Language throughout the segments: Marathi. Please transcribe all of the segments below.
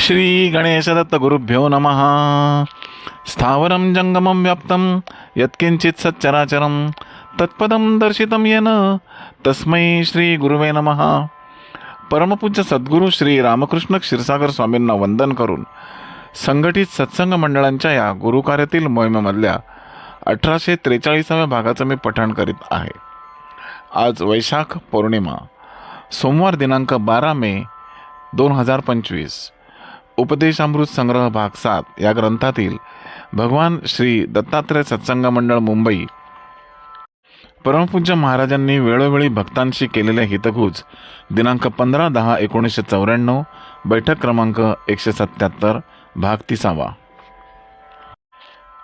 श्री गणेशदत्त गुरुभ्यो नमः। स्थावरं जङ्गमं व्याप्तं यत्किञ्चित् सच्चराचरं तत्पदं दर्शितं येन तस्मै श्री गुरुवे नमः। परमपूज्य सद्गुरू श्री रामकृष्ण क्षीरसागर स्वामींना वंदन करून संघटित सत्संग मंडळांच्या या गुरुकार्यातील मोहिमेमधल्या अठराशे त्रेचाळीसाव्या भागाचं मी पठण करीत आहे. आज वैशाख पौर्णिमा सोमवार दिनांक बारा मे दोन हजार पंचवीस. उपदेशामृत संग्रह भाग सात या ग्रंथातील भगवान श्री दत्तात्रय सत्संग मंडळ मुंबई. परमपूज्य महाराजांनी वेळोवेळी भक्तांशी केलेले हितगुज दिनांक पंधरा दहा एकोणीसशे चौऱ्याण्णव बैठक क्रमांक एकशे सत्याहत्तर भाग तिसावा.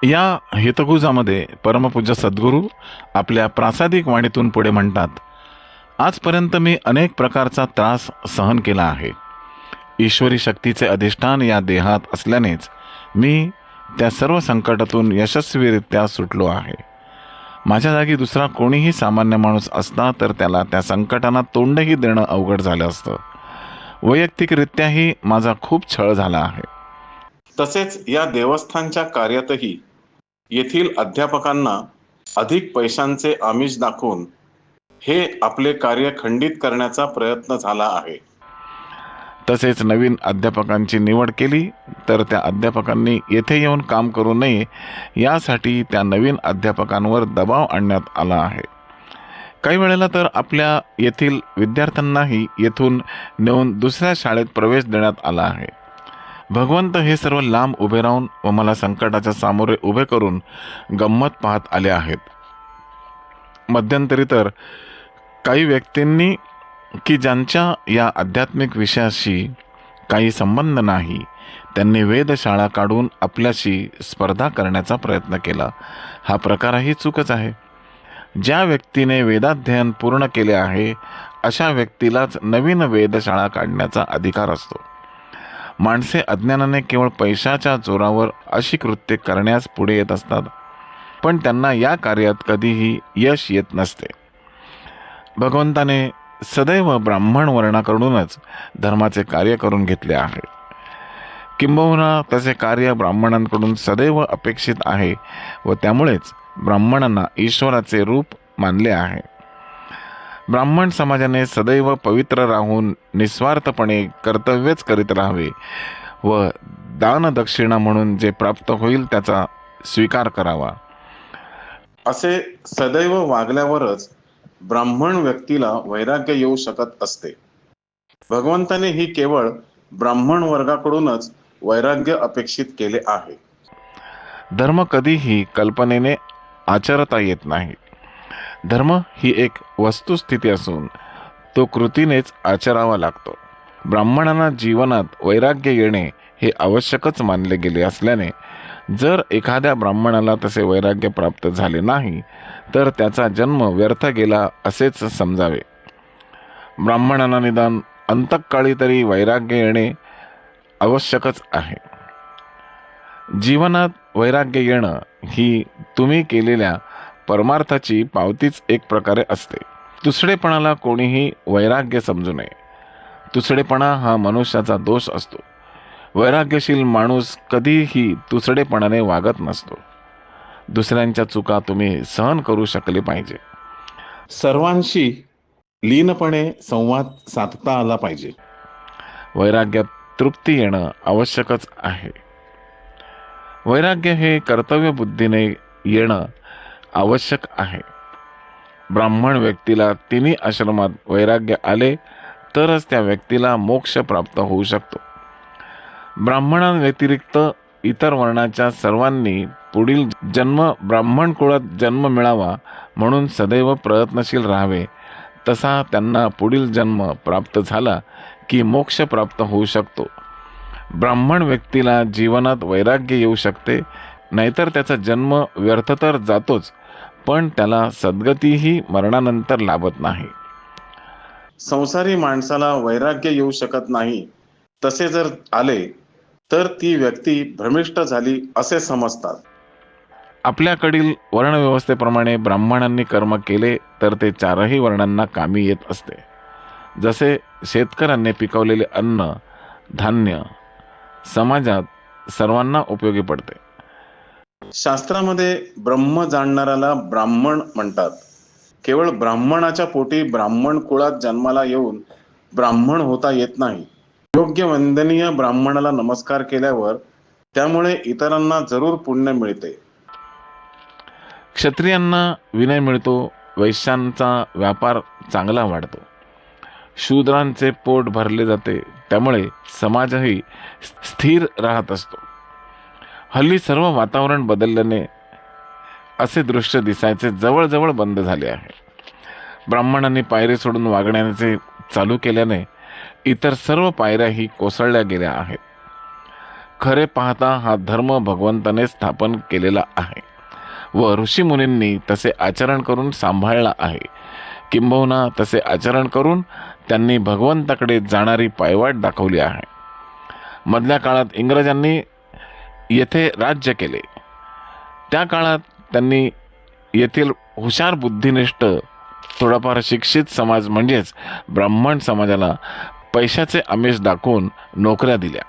या हितगुजामध्ये परमपूज्य सद्गुरू आपल्या प्रासादिक वाणीतून पुढे म्हणतात आजपर्यंत मी अनेक प्रकारचा त्रास सहन केला आहे. ईश्वरी शक्तीचे अधिष्ठान या देहात असल्यानेच मी त्या सर्व संकटातून यशस्वीरित्या सुटलो आहे. माझ्या जागी दुसरा कोणीही सामान्य माणूस असता तर त्याला त्या संकटांना तोंडही देणं अवघड झालं असतं. वैयक्तिकरित्याही माझा खूप छळ झाला आहे. तसेच या देवस्थानच्या कार्यातही येथील अध्यापकांना अधिक पैशांचे आमिष दाखवून हे आपले कार्य खंडित करण्याचा प्रयत्न झाला आहे. तसेच नवीन अध्यापकांची निवड केली तर त्या अध्यापकांनी येथे येऊन काम करू नये यासाठी त्या नवीन अध्यापकांवर दबाव आणण्यात आला आहे. काही वेळेला तर आपल्या येथील विद्यार्थ्यांनाही येथून नेऊन दुसऱ्या शाळेत प्रवेश देण्यात आला आहे. भगवंत हे सर्व लांब उभे राहून व मला संकटाच्या सामोरे उभे करून गंमत पाहत आले आहेत. मध्यंतरी तर काही व्यक्तींनी की ज्यांच्या या आध्यात्मिक विषयाशी काही संबंध नाही त्यांनी वेधशाळा काढून आपल्याशी स्पर्धा करण्याचा प्रयत्न केला. हा प्रकारही चूकच आहे. ज्या व्यक्तीने वेदाध्ययन पूर्ण केले आहे अशा व्यक्तीलाच नवीन वेधशाळा काढण्याचा अधिकार असतो. माणसे अज्ञानाने केवळ पैशाच्या जोरावर अशी कृत्ये करण्यास पुढे येत असतात पण त्यांना या कार्यात कधीही यश येत नसते. भगवंताने सदैव ब्राह्मण वर्णाकडूनच धर्माचे कार्य करून घेतले आहे. किंबहुना तसे कार्य ब्राह्मणांकडून सदैव अपेक्षित आहे व त्यामुळेच ब्राह्मणांना ईश्वराचे रूप मानले आहे. ब्राह्मण समाजाने सदैव पवित्र राहून निस्वार्थपणे कर्तव्यच करीत राहावे व दानदक्षिणा म्हणून जे प्राप्त होईल त्याचा स्वीकार करावा. असे सदैव वागल्यावरच ब्राह्मण व्यक्तीला वैराग्य येऊ शकत असते. भगवंताने ही केवळ ब्राह्मण वर्गाकडूनच वैराग्य अपेक्षित केले आहे. धर्म कधीही कल्पनेने आचरता येत नाही. धर्म ही एक वस्तुस्थिती असून तो कृतीनेच आचरावा लागतो. ब्राह्मणांना जीवनात वैराग्य येणे हे आवश्यकच मानले गेले असल्याने जर एखाद्या ब्राह्मणाला तसे वैराग्य प्राप्त झाले नाही तर त्याचा जन्म व्यर्थ गेला असेच समजावे. ब्राह्मणांना निदान अंतकाळी तरी वैराग्य येणे आवश्यकच आहे. जीवनात वैराग्य येणं ही तुम्ही केलेल्या परमार्थाची पावतीच एक प्रकारे असते. तुसडेपणाला कोणीही वैराग्य समजू नये. तुसडेपणा हा मनुष्याचा दोष असतो. वैराग्यशील माणूस कधीही तुसडेपणाने वागत नसतो. दुसऱ्यांच्या चुका तुम्ही सहन करू शकले पाहिजे. सर्वांशी लीनपणे संवाद साधता आला पाहिजे. वैराग्यात तृप्ती येणं आवश्यकच आहे. वैराग्य हे कर्तव्य बुद्धीने येणं आवश्यक आहे. ब्राह्मण व्यक्तीला तिन्ही आश्रमात वैराग्य आले तरच त्या व्यक्तीला मोक्ष प्राप्त होऊ शकतो. ब्राह्मणांव्यतिरिक्त इतर वर्णाच्या सर्वांनी पुढील जन्म ब्राह्मण कुळात जन्म मिळावा म्हणून सदैव प्रयत्नशील राहावे. तसा त्यांना पुढील जन्म प्राप्त झाला की मोक्ष प्राप्त होऊ शकतो. ब्राह्मण व्यक्तीला जीवनात वैराग्य येऊ शकते नाहीतर त्याचा जन्म व्यर्थ तर जातोच पण त्याला सद्गतीही मरणानंतर लाभत नाही. संसारी माणसाला वैराग्य येऊ शकत नाही. तसे जर आले तर ती व्यक्ती भ्रमिष्ट झाली असे समजतात. आपल्याकडील वर्णव्यवस्थेप्रमाणे ब्राह्मणांनी कर्म केले तर ते चारही वर्णांना कामी येत असते. जसे शेतकऱ्यांनी पिकवलेले अन्न धान्य समाजात सर्वांना उपयोगी पडते. शास्त्रामध्ये ब्रह्म जाणणाऱ्याला ब्राह्मण म्हणतात. केवळ ब्राह्मणाच्या पोटी ब्राह्मण कुळात जन्माला येऊन ब्राह्मण होता येत नाही. योग्य वंदनीय ब्राह्मणाला नमस्कार केल्यावर त्यामुळे इतरांना जरूर पुण्य मिळते. क्षत्रियांना विनय मिळतो वैश्यांचा व्यापार चांगला वाढतो. शूद्रांचे पोट भरले जाते त्यामुळे समाजही स्थिर राहत असतो. हल्ली सर्व वातावरण बदलल्याने असे दृश्य दिसायचे जवळजवळ बंद झाले आहे. ब्राह्मणांनी पायरी सोडून वागण्याचे चालू केल्याने इतर सर्व पायऱ्याही कोसळल्या गेल्या आहेत. खरे पाहता हा धर्म भगवंताने स्थापन केलेला आहे व ऋषीमुनींनी तसे आचरण करून सांभाळला आहे. किंबहुना तसे आचरण करून त्यांनी भगवंताकडे जाणारी पायवाट दाखवली आहे. मधल्या काळात इंग्रजांनी येथे राज्य केले. त्या काळात त्यांनी येथील हुशार बुद्धिनिष्ठ थोडाफार शिक्षित समाज म्हणजेच ब्राह्मण समाजाला पैशाचे आमिष दाखवून नोकऱ्या दिल्या.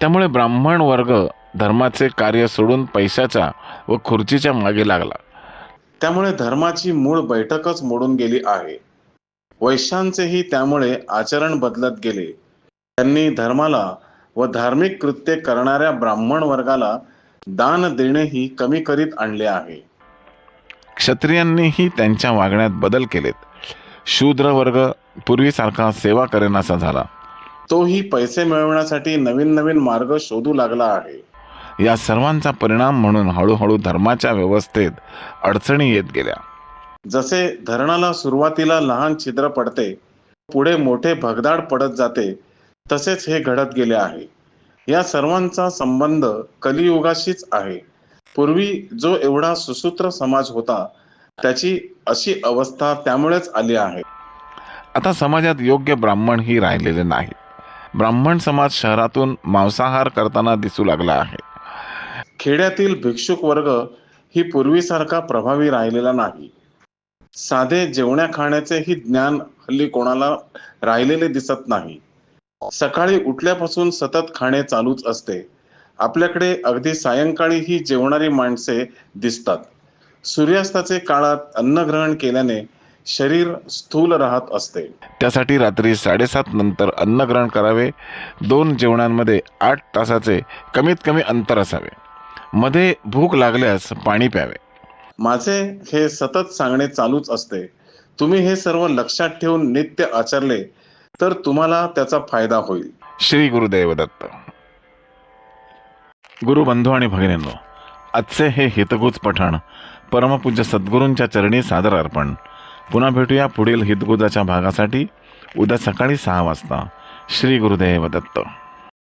त्यामुळे ब्राह्मण वर्ग धर्माचे कार्य सोडून पैशाच्या व खुर्चीच्या मागे लागला. त्यामुळे धर्माची मूळ बैठकच मोडून गेली आहे. वैश्यांचेही त्यामुळे आचरण बदलत गेले. त्यांनी धर्माला व धार्मिक कृत्ये करणाऱ्या ब्राह्मण वर्गाला दान देणेही कमी करीत आणले आहे. क्षत्रियांनीही त्यांच्या वागण्यात बदल केलेत. शूद्र वर्ग पूर्वीसारखा सेवा करेनासा झाला. तोही पैसे मिळवण्यासाठी नवीन नवीन मार्ग शोधू लागला आहे. या सर्वांचा परिणाम म्हणून हळूहळू धर्माच्या व्यवस्थेत अडचणी येत गेल्या. जसे धरणाला सुरुवातीला लहान छिद्र पडते पुढे मोठे भगदाड पडत जाते तसेच हे घडत गेले आहे. या सर्वांचा संबंध कलियुगाशीच आहे. पूर्वी जो एवढा सुसूत्र समाज होता त्याची अशी अवस्था त्यामुळेच आली आहे. आता समाजात योग्य ब्राह्मण ही राहिलेले नाहीत. ब्राह्मण समाज शहरातून मांसाहार करताना दिसू लागला आहे. खेड्यातील भिक्षुक वर्ग ही पूर्वीसारखा प्रभावी राहिलेला नाही. साधे जेवण्या खाण्याचेही ज्ञान हल्ली कोणाला राहिलेले दिसत नाही. सकाळी उठल्यापासून सतत खाणे चालूच असते. आपल्याकडे अगदी सायंकाळी ही जेवणारी माणसे दिसतात. सूर्यास्ताचे काळात अन्नग्रहण केल्याने शरीर स्थूल राहत असते. त्यासाठी रात्री साडेसात नंतर अन्नग्रहण करावे. दोन जेवणांमध्ये आठ तासाचे कमीत कमी अंतर असावे. मध्ये भूक लागल्यास पाणी प्यावे. माझे हे सतत सांगणे चालूच असते. तुम्ही हे सर्व लक्षात ठेवून नित्य आचरले तर तुम्हाला त्याचा फायदा होईल. श्री गुरुदेव दत्त गुरुबंधू आणि भगिनींनो आजचे हे हितगुज पठण परमपूज्य सद्गुरूंच्या चरणी सादर अर्पण. पुन्हा भेटूया पुढील हितगुजाच्या भागासाठी. उद्या सकाळी सहा वाजता. श्री गुरुदेव दत्त.